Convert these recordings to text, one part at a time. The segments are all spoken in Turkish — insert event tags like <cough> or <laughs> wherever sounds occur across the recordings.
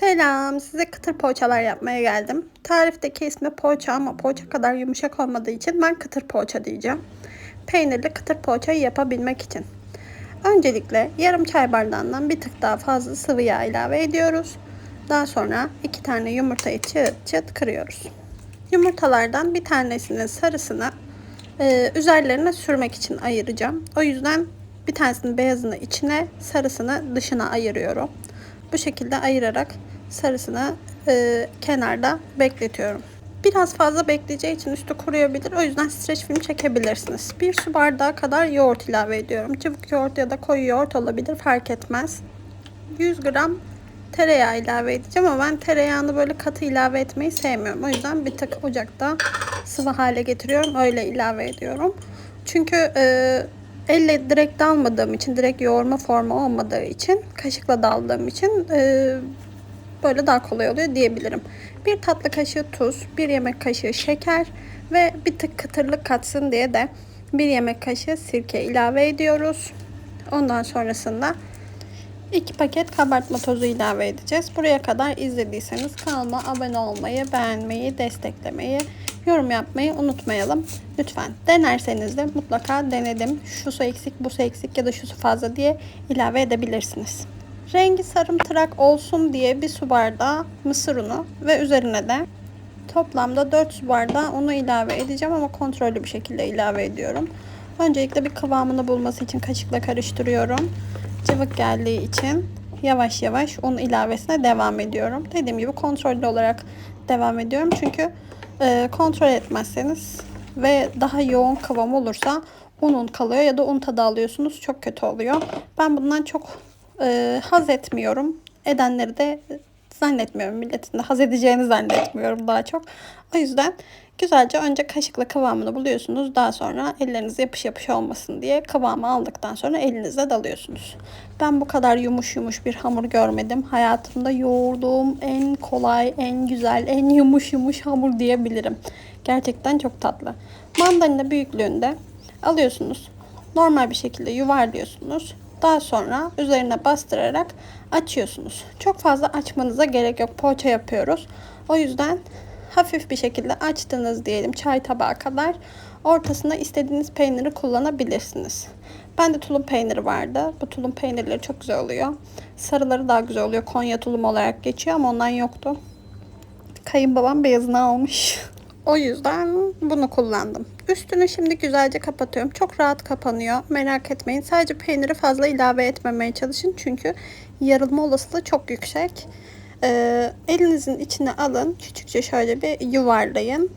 Selam, size kıtır poğaçalar yapmaya geldim. Tarifteki ismi poğaça ama poğaça kadar yumuşak olmadığı için ben kıtır poğaça diyeceğim. Peynirli kıtır poğaçayı yapabilmek için. Öncelikle yarım çay bardağından bir tık daha fazla sıvı yağ ilave ediyoruz. Daha sonra iki tane yumurtayı çıt çıt kırıyoruz. Yumurtalardan bir tanesinin sarısını e, üzerlerine sürmek için ayıracağım. O yüzden bir tanesinin beyazını içine, sarısını dışına ayırıyorum. Bu şekilde ayırarak sarısını e, kenarda bekletiyorum. Biraz fazla bekleyeceği için üstü kuruyabilir. O yüzden streç film çekebilirsiniz. Bir su bardağı kadar yoğurt ilave ediyorum. Cıvık yoğurt ya da koyu yoğurt olabilir fark etmez. 100 gram tereyağı ilave edeceğim ama ben tereyağını böyle katı ilave etmeyi sevmiyorum. O yüzden bir tık ocakta sıvı hale getiriyorum. Öyle ilave ediyorum. Çünkü e, elle direkt dalmadığım için, direkt yoğurma formu olmadığı için, kaşıkla daldığım için e, böyle daha kolay oluyor diyebilirim. Bir tatlı kaşığı tuz, bir yemek kaşığı şeker ve bir tık kıtırlık katsın diye de bir yemek kaşığı sirke ilave ediyoruz. Ondan sonrasında 2 paket kabartma tozu ilave edeceğiz. Buraya kadar izlediyseniz kanalıma abone olmayı, beğenmeyi, desteklemeyi, yorum yapmayı unutmayalım. Lütfen denerseniz de mutlaka denedim. Şu su eksik, bu su eksik ya da şu su fazla diye ilave edebilirsiniz. Rengi sarımtırak olsun diye bir su bardağı mısır unu ve üzerine de toplamda 4 su bardağı unu ilave edeceğim ama kontrollü bir şekilde ilave ediyorum. Öncelikle bir kıvamını bulması için kaşıkla karıştırıyorum cıvık geldiği için yavaş yavaş un ilavesine devam ediyorum. Dediğim gibi kontrollü olarak devam ediyorum. Çünkü e, kontrol etmezseniz ve daha yoğun kıvam olursa un un kalıyor ya da un tadı alıyorsunuz. Çok kötü oluyor. Ben bundan çok e, haz etmiyorum. Edenleri de zannetmiyorum. Milletin de haz edeceğini zannetmiyorum daha çok. O yüzden güzelce önce kaşıkla kıvamını buluyorsunuz. Daha sonra elleriniz yapış yapış olmasın diye kıvamı aldıktan sonra elinizle dalıyorsunuz. Ben bu kadar yumuş yumuş bir hamur görmedim. Hayatımda yoğurduğum en kolay, en güzel, en yumuş yumuş hamur diyebilirim. Gerçekten çok tatlı. Mandalina büyüklüğünde alıyorsunuz. Normal bir şekilde yuvarlıyorsunuz. Daha sonra üzerine bastırarak açıyorsunuz. Çok fazla açmanıza gerek yok. Poğaça yapıyoruz. O yüzden hafif bir şekilde açtınız diyelim çay tabağı kadar. Ortasına istediğiniz peyniri kullanabilirsiniz. Ben de tulum peyniri vardı. Bu tulum peynirleri çok güzel oluyor. Sarıları daha güzel oluyor. Konya tulum olarak geçiyor ama ondan yoktu. Kayınbabam beyazını almış. <laughs> O yüzden bunu kullandım. Üstünü şimdi güzelce kapatıyorum. Çok rahat kapanıyor. Merak etmeyin. Sadece peyniri fazla ilave etmemeye çalışın. Çünkü yarılma olasılığı çok yüksek. Ee, elinizin içine alın. Küçükçe şöyle bir yuvarlayın.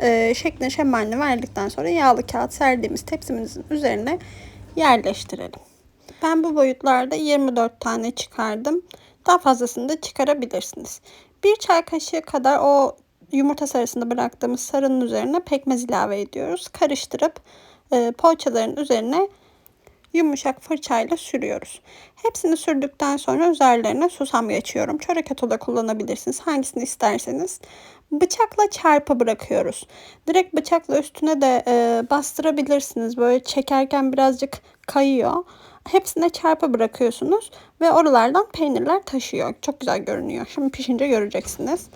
Ee, şeklini şemalini verdikten sonra yağlı kağıt serdiğimiz tepsimizin üzerine yerleştirelim. Ben bu boyutlarda 24 tane çıkardım. Daha fazlasını da çıkarabilirsiniz. Bir çay kaşığı kadar o yumurta sarısında bıraktığımız sarının üzerine pekmez ilave ediyoruz. Karıştırıp e, poğaçaların üzerine yumuşak fırçayla sürüyoruz. Hepsini sürdükten sonra üzerlerine susam geçiyorum. Çörek otu da kullanabilirsiniz. Hangisini isterseniz. Bıçakla çarpı bırakıyoruz. Direkt bıçakla üstüne de e, bastırabilirsiniz. Böyle çekerken birazcık kayıyor. Hepsine çarpı bırakıyorsunuz ve oralardan peynirler taşıyor. Çok güzel görünüyor. Şimdi pişince göreceksiniz.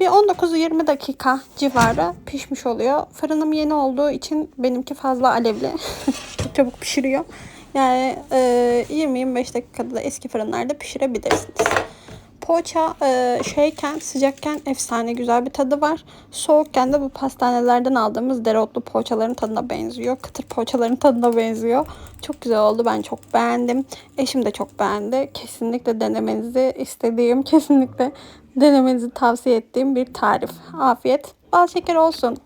Bir 19-20 dakika civarı pişmiş oluyor. Fırınım yeni olduğu için benimki fazla alevli. <laughs> Çok çabuk pişiriyor. Yani e, 20-25 dakikada da eski fırınlarda pişirebilirsiniz. Poğaça e, şeyken sıcakken efsane güzel bir tadı var. Soğukken de bu pastanelerden aldığımız dereotlu poğaçaların tadına benziyor. Kıtır poğaçaların tadına benziyor. Çok güzel oldu. Ben çok beğendim. Eşim de çok beğendi. Kesinlikle denemenizi istediğim, <laughs> kesinlikle denemenizi tavsiye ettiğim bir tarif. Afiyet, bal şeker olsun.